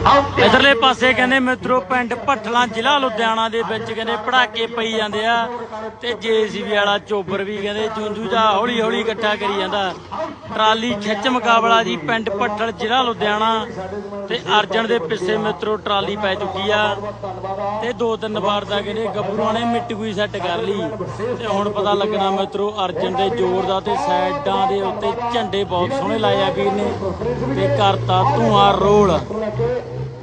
ਇਧਰਲੇ ਪਾਸੇ ਕਹਿੰਦੇ ਮਿੱਤਰੋ, ਪਿੰਡ ਭੱਠਲਾ ਜ਼ਿਲ੍ਹਾ ਲੁਧਿਆਣਾ ਦੇ ਵਿੱਚ ਕਹਿੰਦੇ ਪੜਾਕੇ ਪਈ ਜਾਂਦੇ ਆ ਤੇ ਜੇਸੀਬੀ ਵਾਲਾ ਚੋਬਰ ਵੀ ਕਹਿੰਦੇ ਚੁੰਝੂ ਜਾ ਹੌਲੀ ਹੌਲੀ ਇਕੱਠਾ ਕਰੀ ਜਾਂਦਾ। ਟਰਾਲੀ ਖਿੱਚ ਮੁਕਾਬਲਾ ਜੀ ਪਿੰਡ ਭੱਠਲ ਜ਼ਿਲ੍ਹਾ ਲੁਧਿਆਣਾ ਤੇ ਅਰਜਨ ਦੇ ਪਿੱਛੇ ਮਿੱਤਰੋ ਟਰਾਲੀ ਪੈ ਚੁੱਕੀ ਆ ਤੇ ਦੋ ਤਿੰਨ ਵਾਰ ਦਾ ਕਹਿੰਦੇ ਗੱਭਰੂਆਂ ਨੇ ਮਿੱਟੀ ਕੋਈ ਸੈੱਟ ਕਰ ਲਈ। ਤੇ ਹੁਣ ਪਤਾ ਲੱਗਣਾ ਮਿੱਤਰੋ ਅਰਜਨ ਦੇ ਜ਼ੋਰ ਦਾ ਤੇ ਸਾਈਡਾਂ ਦੇ ਉੱਤੇ ਝੰਡੇ ਬਹੁਤ ਸੋਹਣੇ ਲਾਏ ਆ ਵੀਰ ਨੇ। ਤੇ ਕਰਤਾ ਧੂਆਂ ਰੋਲ।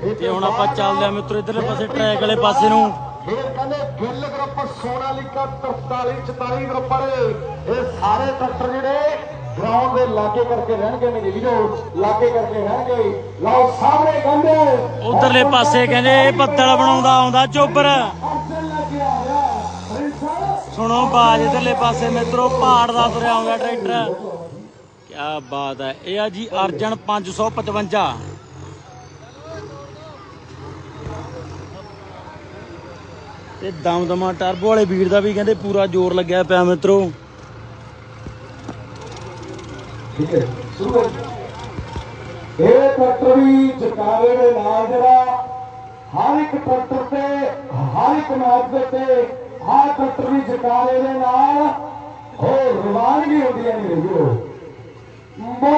ਤੇ ਹੁਣ ਆਪਾਂ ਚੱਲਦੇ ਆ ਮਿੱਤਰੋ ਇਧਰਲੇ ਪਾਸੇ ਟਰੈਕ ਵਾਲੇ ਪਾਸੇ ਨੂੰ। ਫਿਰ ਕਹਿੰਦੇ ਗਿੱਲ ਗਰੁੱਪ ਸੋਨਾਲੀਕਾ 43 44 ਗਰੁੱਪ ਵਾਲੇ। ਇਹ ਸਾਰੇ ਟਰੈਕਟਰ ਜਿਹੜੇ ਗਰਾਊਂਡ ਦੇ ਲਾਗੇ ਕਰਕੇ ਰਹਿਣਗੇ ਮੇਰੇ ਵੀਰੋ ਲਾਗੇ ਕਰਕੇ ਰਹਿਣਗੇ। ਲਓ ਸਾਹਮਣੇ ਕਹਿੰਦੇ ਉਧਰਲੇ ਪਾਸੇ ਕਹਿੰਦੇ ਇਹ ਬੱਦਲ ਬਣਾਉਂਦਾ ਆਉਂਦਾ ਚੋਬਰ ਸੁਣੋ ਬਾਜ ਇਧਰਲੇ ਪਾਸੇ ਮਿੱਤਰੋ ਪਹਾੜ ਦਾ ਤੁਰਿਆ ਆਉਂਦਾ ਟਰੈਕਟਰ ਕੀ ਬਾਤ ਹੈ। ਇਹ ਆ ਜੀ ਅਰਜਨ 555 ਤੇ ਦਮਦਮਾ ਟਰਬੋ ਵਾਲੇ ਵੀਰ ਦਾ ਵੀ ਕਹਿੰਦੇ ਪੂਰਾ ਜ਼ੋਰ ਲੱਗਿਆ ਪਿਆ ਮਿੱਤਰੋ। ਠੀਕ ਹੈ। ਸ਼ੁਰੂ ਕਰੋ। ਇਹ ਟਰੈਕਟਰ ਵੀ ਚਕਾਵੇ ਦੇ ਨਾਲ ਜਿਹੜਾ ਹਰ ਇੱਕ ਟਰੈਕਟਰ ਤੇ, ਹਰ ਇੱਕ ਮੈਚ ਦੇ ਤੇ ਹਰ ਟਰੈਕਟਰ ਵੀ ਚਕਾਵੇ ਦੇ ਨਾਲ ਹੋਰ ਰਵਾਨਗੀ ਹੁੰਦੀਆਂ ਨੇ ਵੀਰੋ। ਮੁੱਲ